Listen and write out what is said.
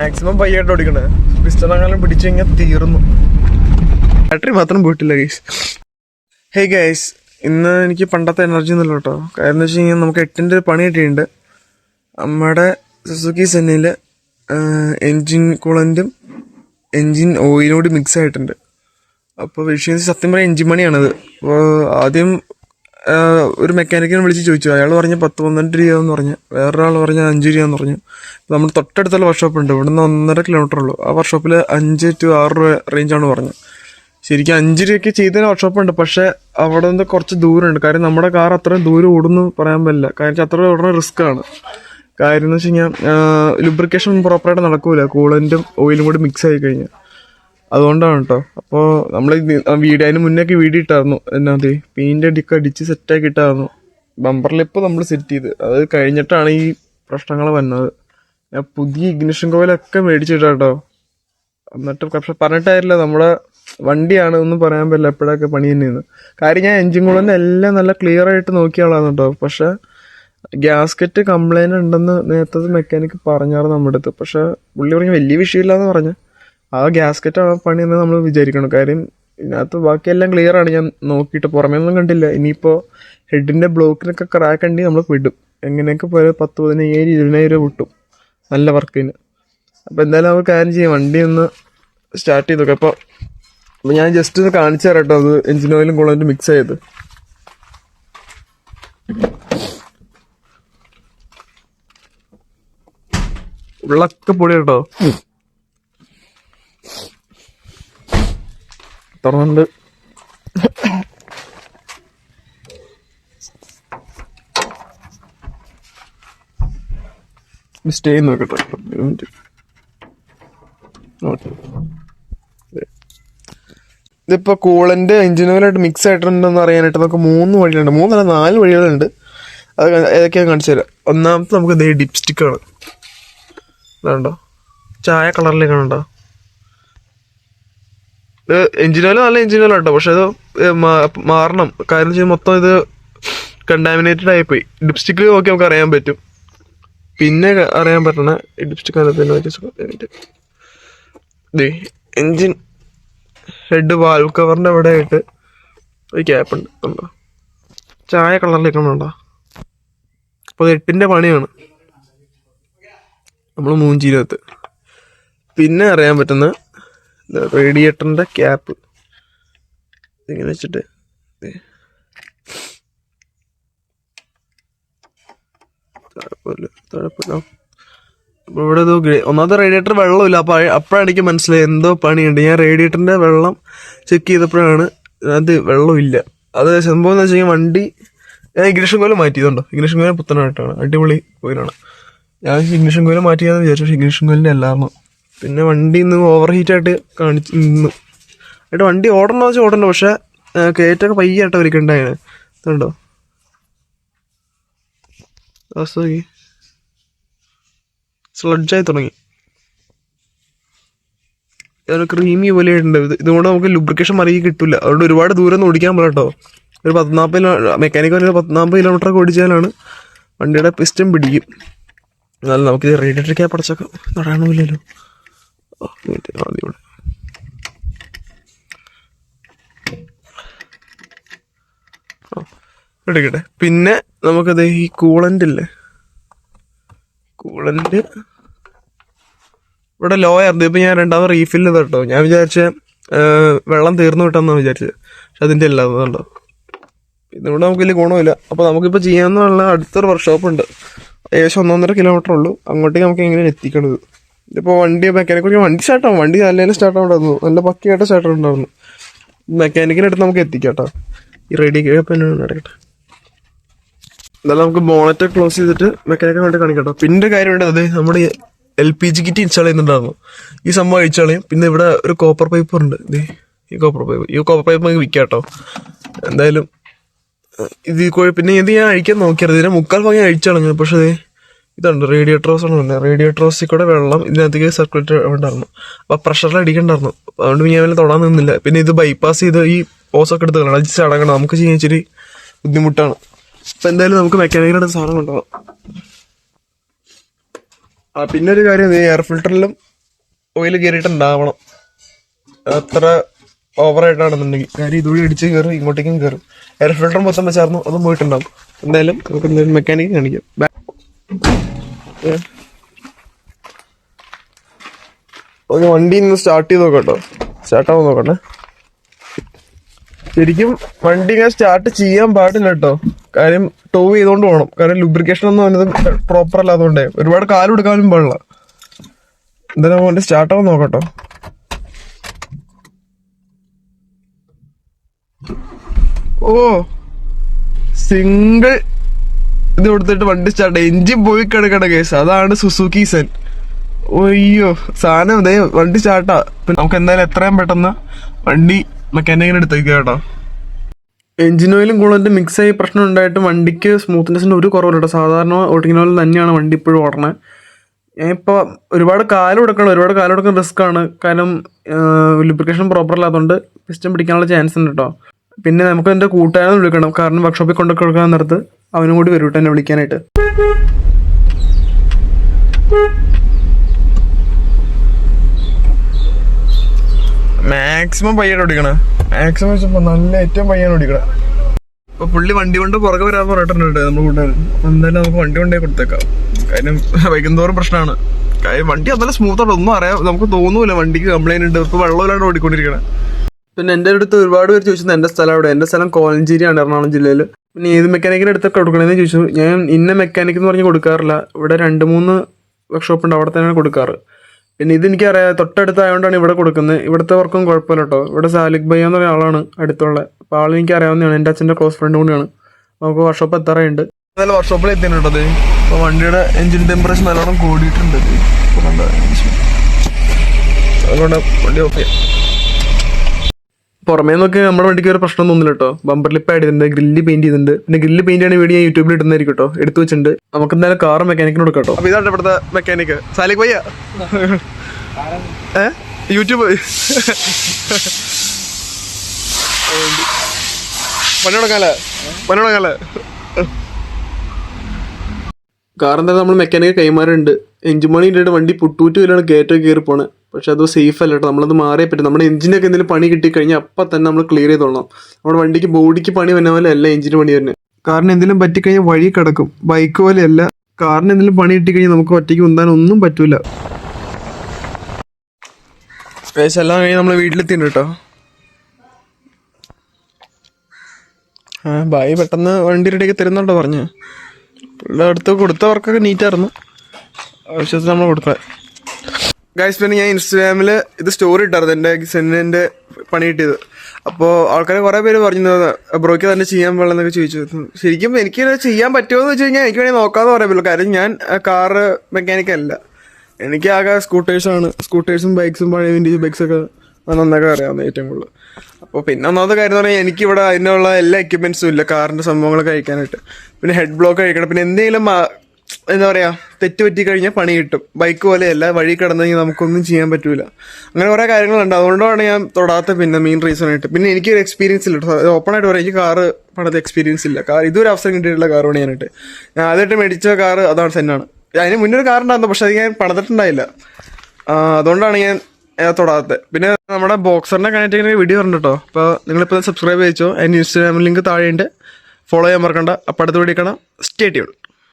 Maximum പയ്യായിട്ട് ഓടിക്കണേ പിസ്റ്റളെങ്ങാനും പിടിച്ചു കഴിഞ്ഞാൽ തീർന്നു. ബാറ്ററി മാത്രം പോയിട്ടില്ല ഗൈസ് ഹേ ഗൈസ് ഇന്ന് എനിക്ക് പണ്ടത്തെ എനർജി ഒന്നുമില്ല കേട്ടോ. കാരണം എന്ന് വെച്ച് കഴിഞ്ഞാൽ നമുക്ക് എട്ടിന്റെ ഒരു പണി കിട്ടിയിട്ടുണ്ട്. നമ്മുടെ സുസുക്കി സെന്നിൽ എൻജിൻ കൂളന്റും എൻജിൻ ഓയിലോട് മിക്സ് ആയിട്ടുണ്ട്. അപ്പോൾ വിഷയം സത്യം പറയാൻ എൻജിൻ പണിയാണത്. അപ്പോൾ ആദ്യം ഒരു മെക്കാനിക്കിനെ വിളിച്ച് ചോദിച്ചു. അയാൾ പറഞ്ഞ പത്ത് പന്ത്രണ്ട് രൂപയെന്ന് പറഞ്ഞു. വേറൊരാൾ പറഞ്ഞ അഞ്ച് എന്ന് പറഞ്ഞു. നമ്മൾ തൊട്ടടുത്തുള്ള വർക്ക്ഷോപ്പ് ഉണ്ട്. ഇവിടുന്ന് ഒന്നര കിലോമീറ്റർ ഉള്ളൂ. ആ വർക്ക്ഷോപ്പിൽ അഞ്ച് ടു ആറ് രൂപ റേഞ്ചാണ് പറഞ്ഞത് ശരിക്കും അഞ്ച് രൂപയ്ക്ക് ചെയ്ത വർക്ക്ഷോപ്പ് ഉണ്ട്. പക്ഷേ അവിടെ നിന്ന് കുറച്ച് ദൂരമുണ്ട്. കാര്യം നമ്മുടെ കാർ അത്രയും ദൂരം ഓടുന്നു പറയാൻ പറ്റില്ല. കാര്യം അത്ര ഓടുന്ന റിസ്ക് ആണ്. കാര്യം എന്ന് വെച്ച് കഴിഞ്ഞാൽ ലുബ്രിക്കേഷൻ പ്രോപ്പറായിട്ട് നടക്കൂല. കൂളന്റും ഓയിലും കൂടി മിക്സ് ആയി കഴിഞ്ഞാൽ അതുകൊണ്ടാണ് കേട്ടോ. അപ്പോൾ നമ്മൾ വീഡിയോ അതിന് മുന്നേക്ക് വീഡിയോ ഇട്ടായിരുന്നു. എന്നാ മതി പെയിന്റ് അടിക്ക് അടിച്ച് സെറ്റാക്കി ഇട്ടായിരുന്നു. ബമ്പർ ലിപ്പ് നമ്മൾ സെറ്റ് ചെയ്ത്. അത് കഴിഞ്ഞിട്ടാണ് ഈ പ്രശ്നങ്ങൾ വന്നത്. ഞാൻ പുതിയ ഇഗ്നിഷൻ കോയിലൊക്കെ മേടിച്ചിട്ടാ എന്നിട്ട് പക്ഷെ പറഞ്ഞിട്ടായില്ല നമ്മുടെ വണ്ടിയാണ് ഒന്നും പറയാൻ പറ്റില്ല. എപ്പോഴൊക്കെ പണി തന്നെയാണ് കാര്യം ഞാൻ എൻജിൻ കൂടെ എല്ലാം നല്ല ക്ലിയർ ആയിട്ട് നോക്കിയ ആളാണ് കേട്ടോ. പക്ഷെ ഗ്യാസ്കറ്റ് കംപ്ലൈന്റ് ഉണ്ടെന്ന് നേരത്തെ മെക്കാനിക്ക് പറഞ്ഞായിരുന്നു നമ്മുടെ അടുത്ത്. പക്ഷെ പുള്ളി പറഞ്ഞ വലിയ വിഷയമില്ലാന്ന് പറഞ്ഞു. ആ ഗ്യാസ്കറ്റ് ആ പണിയെന്ന് നമ്മൾ വിചാരിക്കണം. കാര്യം ഇതിനകത്ത് ബാക്കിയെല്ലാം ക്ലിയർ ആണ്. ഞാൻ നോക്കിയിട്ട് പുറമേ ഒന്നും കണ്ടില്ല. ഇനിയിപ്പോൾ ഹെഡിന്റെ ബ്ലോക്കിനൊക്കെ ക്രാക്ക് ഉണ്ടെങ്കിൽ നമ്മൾ വിടും. എങ്ങനെയൊക്കെ പോയാൽ പത്ത് പതിനയ്യായിരം ഇരുപതിനായിരം രൂപ വിട്ടും നല്ല വർക്കിന് അപ്പോൾ എന്തായാലും നമ്മൾ കാര്യം ചെയ്യാം. വണ്ടി ഒന്ന് സ്റ്റാർട്ട് ചെയ്ത് നോക്കാം അപ്പോൾ അപ്പോൾ ഞാൻ ജസ്റ്റ് ഒന്ന് കാണിച്ചു തരാം കേട്ടോ. അത് എഞ്ചിൻ ഓയിലും കൂടുതലും മിക്സ് ചെയ്ത് ഉള്ളൊക്കെ പൊടി കേട്ടോ തുറന്നുണ്ട് സ്റ്റേ നോക്കട്ടെ. ഒരു മിനിറ്റ് ഓയിലായിട്ട് മിക്സ് ആയിട്ടുണ്ടെന്ന് അറിയാനായിട്ട് നമുക്ക് മൂന്ന് വഴികളുണ്ട്. മൂന്നല്ല നാല് വഴികളുണ്ട്. അത് ഏതൊക്കെയാണ് ഏതൊക്കെയാ കാണിച്ചു തരാം. ഒന്നാമത്തെ നമുക്ക് ദേ ഡിപ്സ്റ്റിക് ആണ്. ഇതുണ്ടോ? ചായ കളറിലേക്ക് കണ്ടോ ഇത് എഞ്ചിൻ നല്ല എഞ്ചിൻ കേട്ടോ പക്ഷെ അത് മാറണം. കാരണം വെച്ചാൽ മൊത്തം ഇത് കണ്ടാമിനേറ്റഡ് ആയിപ്പോയി. ലിപ്സ്റ്റിക്ക് നോക്കി നമുക്ക് അറിയാൻ പറ്റും. പിന്നെ അറിയാൻ പറ്റണ lipstick dipstick engine head valve കവറിന്റെ അവിടെ ആയിട്ട് ഒരു ക്യാപ്പ് ഉണ്ട്. കണ്ടോ? ചായ കളറിലേക്ക് ഉണ്ടോ അപ്പോൾ അത് എട്ടിന്റെ പണിയാണ്. നമ്മൾ മൂഞ്ചിനകത്ത് പിന്നെ അറിയാൻ പറ്റുന്ന റേഡിയേറ്ററിന്റെ ക്യാപ്പ് ഇങ്ങനെ വെച്ചിട്ട്. ഇവിടെ ഏതോ ഒന്നാമത്തെ റേഡിയേറ്റർ വെള്ളമില്ല. അപ്പോൾ അപ്പോഴാണ് എനിക്ക് മനസ്സിലായി എന്തോ പണിയുണ്ട്. ഞാൻ റേഡിയേറ്ററിന്റെ വെള്ളം ചെക്ക് ചെയ്തപ്പോഴാണ് അത് വെള്ളമില്ല. അത് സംഭവം എന്ന് വെച്ചാൽ വണ്ടി ഞാൻ ഇഗ്നിഷൻ കോലം മാറ്റിയതുണ്ടോ? ഇഗ്നിഷൻ കോലം പുത്തനായിട്ടാണ്. അടിപൊളി കോയിലാണ്. ഞാൻ ഇഗ്നിഷൻ കോലം മാറ്റിയാന്ന് വിചാരിച്ചു. പക്ഷേ ഇഗ്നിഷൻ കോലിന്റെ അല്ലായിരുന്നു പിന്നെ വണ്ടി ഇന്ന് ഓവർ ഹീറ്റ് ആയിട്ട് കാണിച്ച് നിന്നു എന്നിട്ട് വണ്ടി ഓടണമെന്ന് വെച്ചാൽ ഓടണ്ട പക്ഷെ കയറ്റൊക്കെ പയ്യായിട്ട് വലിക്കണ്ടായാണ് ഇതുണ്ടോ? അവസ്ഥ സ്ലഡ്ജായി തുടങ്ങി. ഒരു ക്രീമി പോലെ ഉണ്ട് ഇത് ഇതുകൊണ്ട് നമുക്ക് ലുബ്രിക്കേഷൻ മറിയി കിട്ടില്ല അതുകൊണ്ട് ഒരുപാട് ദൂരം ഒന്നും ഓടിക്കാൻ പറ്റില്ല കേട്ടോ. ഒരു പത്നാൽപ്പത് മെക്കാനിക് ഒരു പത്നാൽപ്പത് കിലോമീറ്റർ ഓടിച്ചാലാണ് വണ്ടിയുടെ പിസ്റ്റം പിടിക്കും. എന്നാലും നമുക്ക് റേഡിയേറ്റർ ക്യാപ്പ് അടച്ചൊക്കെ ആദ്യം ഇവിടെ എടുക്കട്ടെ. പിന്നെ നമുക്കത് ഈ കൂളന്റ് ഇല്ലേ? കൂളന്റ് ഇവിടെ ലോ ആയിരുന്നു. ഇപ്പം ഞാൻ രണ്ടാമത് റീഫില്ല് തട്ടോ ഞാൻ വിചാരിച്ച വെള്ളം തീർന്നു കിട്ടാന്നാ വിചാരിച്ചത്. പക്ഷെ അതിന്റെ അല്ല അതുകൊണ്ടോ ഇതിവിടെ നമുക്ക് വലിയ ഗുണമില്ല. അപ്പോൾ നമുക്കിപ്പോൾ ചെയ്യാമെന്ന് പറഞ്ഞാൽ അടുത്തൊരു വർക്ക്ഷോപ്പ് ഉണ്ട്. ഏകദേശം ഒന്നൊന്നര കിലോമീറ്റർ ഉള്ളൂ. അങ്ങോട്ടേക്ക് നമുക്ക് എങ്ങനെയാണ് എത്തിക്കണത് ഇതിപ്പോ വണ്ടി മെക്കാനിക്ക് വണ്ടി സ്റ്റാർട്ടാവും വണ്ടി നല്ല സ്റ്റാർട്ട് ഉണ്ടായിരുന്നു നല്ല പക്കയായിട്ട് സ്റ്റാർട്ട് ഉണ്ടായിരുന്നു മെക്കാനിക്കിന്റെ അടുത്ത് നമുക്ക് എത്തിക്കാം കേട്ടോ. ഈ റെഡി നടക്കട്ടെ എന്നാലും നമുക്ക് ബോണറ്റ് ക്ലോസ് ചെയ്തിട്ട് മെക്കാനിക്കൽ വേണ്ടി കാണിക്കട്ടോ പിന്നെ കാര്യം ഉണ്ട്. അതെ നമ്മുടെ L P G kit install ചെയ്യുന്നുണ്ടായിരുന്നു. ഈ സംഭവം അഴിച്ചു കളയും. പിന്നെ ഇവിടെ ഒരു കോപ്പർ പൈപ്പ് ഉണ്ട്. ദേ ഈ കോപ്പർ പൈപ്പ് ഈ കോപ്പർ പൈപ്പ് നമുക്ക് വിൽക്കാം കേട്ടോ. എന്തായാലും ഇത് പിന്നെ ഇത് ഞാൻ അഴിക്കാൻ നോക്കിയത് ഇതിനെ മുക്കാൽ ഭാഗം അഴിച്ചളഞ്ഞു പക്ഷേ ദേ ഇതുണ്ട് റേഡിയേറ്ററോസ് ആണ് റേഡിയേറ്ററോസിൽ കൂടെ വെള്ളം ഇതിനകത്തേക്ക് സർക്കുലേറ്റ് ഉണ്ടായിരുന്നു. അപ്പോൾ പ്രഷറിൽ അടിക്കണ്ടായിരുന്നു. അതുകൊണ്ട് ഞാൻ വല്ല തൊടാൻ നിന്നില്ല. പിന്നെ ഇത് ബൈപ്പാസ് ചെയ്ത് ഈ ഓസൊക്കെ എടുത്ത് കളയണം അടിച്ച് അടങ്ങണം. നമുക്ക് ചെയ്യാൻ ഇച്ചിരി ബുദ്ധിമുട്ടാണ്. അപ്പം എന്തായാലും നമുക്ക് മെക്കാനിക്കലുടെ സാധനം കൊണ്ടുപോകാം ആ പിന്നെ ഒരു കാര്യം എയർ ഫിൽറ്ററിലും ഓയിൽ കയറിയിട്ടുണ്ടാവണം അത്ര ഓവറായിട്ടാണെന്നുണ്ടെങ്കിൽ കാര്യം ഇതുവഴി അടിച്ച് കയറും ഇങ്ങോട്ടേക്കും കയറും എയർ ഫിൽറ്റർ മൊത്തം വെച്ചായിരുന്നു അതും പോയിട്ടുണ്ടാവും. എന്തായാലും നമുക്ക് എന്തായാലും മെക്കാനിക്ക് കാണിക്കാം. ഒരു വണ്ടി ഇന്ന് സ്റ്റാർട്ട് ചെയ്ത് നോക്കട്ടോ സ്റ്റാർട്ട് ആവാൻ നോക്കട്ടെ. ശരിക്കും വണ്ടി ഇങ്ങനെ സ്റ്റാർട്ട് ചെയ്യാൻ പാടില്ല കേട്ടോ കാര്യം ടോ ചെയ്തോണ്ട് പോകണം കാരണം ലുബ്രിക്കേഷൻ ഒന്നും അതിനകത്ത് പ്രോപ്പർ അല്ലാത്തതുകൊണ്ടേ ഒരുപാട് കാലം എടുക്കാനും പാടില്ല. എന്തായാലും വണ്ടി സ്റ്റാർട്ട് ആവാൻ നോക്കട്ടോ. ഓ. സിംഗിൾ ഇത് കൊടുത്തിട്ട് വണ്ടി സ്റ്റാർട്ട് എഞ്ചിൻ പോയി കിടക്കണ കേസ് അതാണ് സുസുക്കി സെൻ ഒയ്യോ സാധനം ഇതേ വണ്ടി സ്റ്റാർട്ടാ നമുക്ക് എന്തായാലും എത്രയും പെട്ടെന്ന് വണ്ടി മെക്കാനിക്കിന് എടുത്തേക്ക് കേട്ടോ. എഞ്ചിൻ ഓയിലും കൂളന്റും മിക്സ് ആയി പ്രശ്നം ഉണ്ടായിട്ട് വണ്ടിക്ക് സ്മൂത്ത്നെസ്സിന് ഒരു കുറവില്ല കേട്ടോ. സാധാരണ ഓടിക്കുന്ന പോലെ തന്നെയാണ് വണ്ടി ഇപ്പോഴും ഓടണേ. ഇപ്പോൾ ഒരുപാട് കാലം എടുക്കണം ഒരുപാട് കാലം എടുക്കുന്ന റിസ്ക് ആണ്. കാരണം ലുബ്രിക്കേഷൻ പ്രോപ്പർ അല്ലാത്തതുകൊണ്ട് പിസ്റ്റം പിടിക്കാനുള്ള ചാൻസ് ഉണ്ട് കേട്ടോ. പിന്നെ നമുക്ക് എന്റെ കൂട്ടുകാരനെ വിളിക്കണം. കാരണം വർക്ക്ഷോപ്പിൽ കൊണ്ടു കൊടുക്കാൻ നേരത്ത് അവനും കൂടി വരും എന്നെ വിളിക്കാനായിട്ട്. മാക്സിമം പയ്യാണ് ഓടിക്കണേ. മാക്സിമം വെച്ചപ്പോ നല്ല ഏറ്റവും പയ്യാണ് ഓടിക്കണേ. അപ്പൊ പുള്ളി വണ്ടി കൊണ്ട് പുറകെ വരാൻ പറഞ്ഞിട്ടുണ്ട് നമ്മുടെ കൂട്ടുകാരൻ എന്തായാലും നമുക്ക് വണ്ടി കൊണ്ടേ കൊടുത്തേക്കാം. കാര്യം വൈകുന്നോറും പ്രശ്നമാണ് കാര്യം വണ്ടി അതല്ല സ്മൂത്ത് ആണ് ഒന്നും അറിയാം നമുക്ക് തോന്നൂല വണ്ടിക്ക് കംപ്ലൈന്റ് ഉണ്ട്. ഇപ്പൊ വെള്ളമില്ലാണ്ട് ഓടിക്കൊണ്ടിരിക്കണേ. പിന്നെ എന്റെ അടുത്ത് ഒരുപാട് പേര് ചോദിച്ചത് എന്റെ സ്ഥലം അവിടെ എന്റെ സ്ഥലം കോലഞ്ചേരിയാണ് എറണാകുളം ജില്ലയിൽ പിന്നെ ഏത് മെക്കാനിക്കിന്റെ അടുത്തൊക്കെ കൊടുക്കണമെന്ന് ചോദിച്ചു. ഞാൻ ഇന്ന മെക്കാനിക് എന്ന് പറഞ്ഞ് കൊടുക്കാറില്ല. ഇവിടെ രണ്ട് മൂന്ന് വർക്ക്ഷോപ്പ് ഉണ്ട് അവിടെ തന്നെയാണ് കൊടുക്കാറ്. പിന്നെ ഇതെനിക്ക് അറിയാം തൊട്ടടുത്തായതുകൊണ്ടാണ് ഇവിടെ കൊടുക്കുന്നത്. ഇവിടുത്തെ വർക്കും കുഴപ്പമില്ല കേട്ടോ ഇവിടെ സാലിക് ഭയ്യ എന്ന് പറയുന്ന ആളാണ് അടുത്തുള്ള. അപ്പോൾ ആൾ എനിക്ക് അറിയാവുന്നതാണ് എന്റെ അച്ഛന്റെ ക്ലോസ് ഫ്രണ്ട് കൂടിയാണ്. നമുക്ക് വർക്ക്ഷോപ്പ് എത്താറായുണ്ട്. നല്ല വർക്ക്ഷോപ്പിൽ എത്തിയിട്ടുണ്ട് അപ്പോൾ വണ്ടിയുടെ എഞ്ചിൻ ടെമ്പറേച്ചർ നല്ലോണം കൂടിയിട്ടുണ്ട് അതുകൊണ്ട് വണ്ടി ഓക്കെ പുറമേ നോക്കി നമ്മുടെ വണ്ടിക്ക് ഒരു പ്രശ്നം തോന്നില്ല കേട്ടോ ബമ്പർ ലിപ്പ് ആഡ് ചെയ്തിട്ടുണ്ട് ഗ്രില്ല് പെയിന്റ് ചെയ്തിട്ടുണ്ട്. പിന്നെ ഗ്രില്ല് പെയിന്റ് ആണ് വീഡിയോ യൂട്യൂബിൽ ഇടുന്നതായിരിക്കും കേട്ടോ എടുത്തു വെച്ചിട്ടുണ്ട്. നമുക്ക് എന്തായാലും കാർ മെക്കാനിക്കിന് കൊടുക്കാം കേട്ടോ അപ്പൊ ഇതാണ് ഇവിടുത്തെ മെക്കാനിക്ക് സാലിക് ഭയ്യ ഏ? യൂട്യൂബ് പണി തുടങ്ങാല്ലേ? പണി തുടങ്ങാല്ലേ? കാർ എന്തായാലും നമ്മൾ മെക്കാനിക്ക് കൈമാറുണ്ട് എഞ്ചിൻ മണി ഇട്ടിട്ട് വണ്ടി പുട്ടൂറ്റ് വരെയാണ് ഗേറ്റൊക്കെ കയറി പോണേ പക്ഷെ അത് സേഫ് അല്ല കേട്ടോ നമ്മളത് മാറിയേ പറ്റും. നമ്മുടെ എഞ്ചിനൊക്കെ എന്തെങ്കിലും പണി കിട്ടി കഴിഞ്ഞാൽ അപ്പം തന്നെ നമ്മൾ ക്ലിയർ ചെയ്തോളാം നമ്മുടെ വണ്ടിക്ക് ബോഡിക്ക് പണി വന്ന പോലെ അല്ല എഞ്ചിന് പണി വരുന്നത് കാരണം എന്തെങ്കിലും പറ്റിക്കഴിഞ്ഞാൽ വഴി കിടക്കും. ബൈക്ക് പോലെയല്ല കാറിന് എന്തെങ്കിലും പണി കിട്ടി കഴിഞ്ഞാൽ നമുക്ക് ഒറ്റയ്ക്ക് ഉന്താൻ ഒന്നും പറ്റൂല. സ്പേസ് എല്ലാം കഴിഞ്ഞ് നമ്മൾ വീട്ടിലെത്തിണ്ട് കേട്ടോ ആ ബായി പെട്ടെന്ന് വണ്ടി റെഡിയൊക്കെ തരുന്നുണ്ടോ പറഞ്ഞു. പിള്ളേടുത്ത് അടുത്ത് കൊടുത്തവർക്കൊക്കെ നീറ്റായിരുന്നു ആവശ്യത്തിന് നമ്മൾ കൊടുക്കാം ഗൈസ് പിന്നെ ഞാൻ ഇൻസ്റ്റാഗ്രാമിൽ ഇത് സ്റ്റോറി ഇട്ടായിരുന്നു. എന്റെ സെന്നിന്റെ പണി കിട്ടിയത്. അപ്പോൾ ആൾക്കാർ കുറേ പേര് പറഞ്ഞു ബ്രോയ്ക്ക് തന്നെ ചെയ്യാൻ പാടില്ലെന്നൊക്കെ ചോദിച്ചു. ശരിക്കും എനിക്ക് ചെയ്യാൻ പറ്റുമോ എന്ന് വെച്ച് കഴിഞ്ഞാൽ എനിക്ക് വേണമെങ്കിൽ നോക്കാമെന്ന് പറയാൻ കാര്യം ഞാൻ കാറ് മെക്കാനിക്ക് അല്ല. എനിക്ക് ആകെ സ്കൂട്ടേഴ്സാണ് സ്കൂട്ടേഴ്സും ബൈക്സും പഴയ വിന്റേജ് ബൈക്സൊക്കെ നന്നാക്കാൻ അറിയാവുന്ന ഏറ്റവും കൂടുതൽ. അപ്പോൾ പിന്നെ ഒന്നാമത്തെ കാര്യം എന്ന് പറഞ്ഞാൽ എനിക്കിവിടെ അതിനുള്ള എല്ലാ എക്യുപ്മെൻസും ഇല്ല. കാറിന്റെ സംഭവങ്ങളൊക്കെ കഴിക്കാനായിട്ട് പിന്നെ ഹെഡ് ബ്ലോക്ക് കഴിക്കണം പിന്നെ എന്തെങ്കിലും എന്താ പറയാ തെറ്റ് പറ്റി കഴിഞ്ഞാൽ പണി കിട്ടും. ബൈക്ക് പോലെയല്ല വഴി കിടന്നു കഴിഞ്ഞാൽ നമുക്കൊന്നും ചെയ്യാൻ പറ്റൂല. അങ്ങനെ കുറേ കാര്യങ്ങളുണ്ട്. അതുകൊണ്ടാണ് ഞാൻ തൊടാത്ത പിന്നെ മെയിൻ റീസൺ ആയിട്ട്. പിന്നെ എനിക്ക് ഒരു എക്സ്പീരിയൻസ് ഇല്ല ഓപ്പൺ ആയിട്ട് പറയാം. എനിക്ക് കാറ് പണത്തെ എക്സ്പീരിയൻസ് ഇല്ല. കാർ ഇതൊരു അവസരം കിട്ടിയിട്ടുള്ള കാർ പണിയാനായിട്ട് ഞാൻ ആദ്യമായിട്ട് മേടിച്ച കാർ അതാണ് സെന്നാണ്. അതിന് മുന്നേ ഒരു കാറുണ്ടായിരുന്നു പക്ഷെ അത് ഞാൻ പണിതിട്ടുണ്ടായില്ല. അതുകൊണ്ടാണ് ഞാൻ തൊടാത്തത് പിന്നെ നമ്മുടെ ബോക്സറിനെ കണക്ട് വീഡിയോ ഉണ്ട് കേട്ടോ. അപ്പോൾ നിങ്ങളിപ്പോൾ സബ്സ്ക്രൈബ് ചെയ്യിച്ചോ. അതിന് ഇൻസ്റ്റാഗ്രാം ലിങ്ക് താഴെയുണ്ട്. ഫോളോ ചെയ്യാൻ മറക്കണ്ട. അപ്പോൾ അടുത്ത് വീഡിയോ കാണാം. Stay tune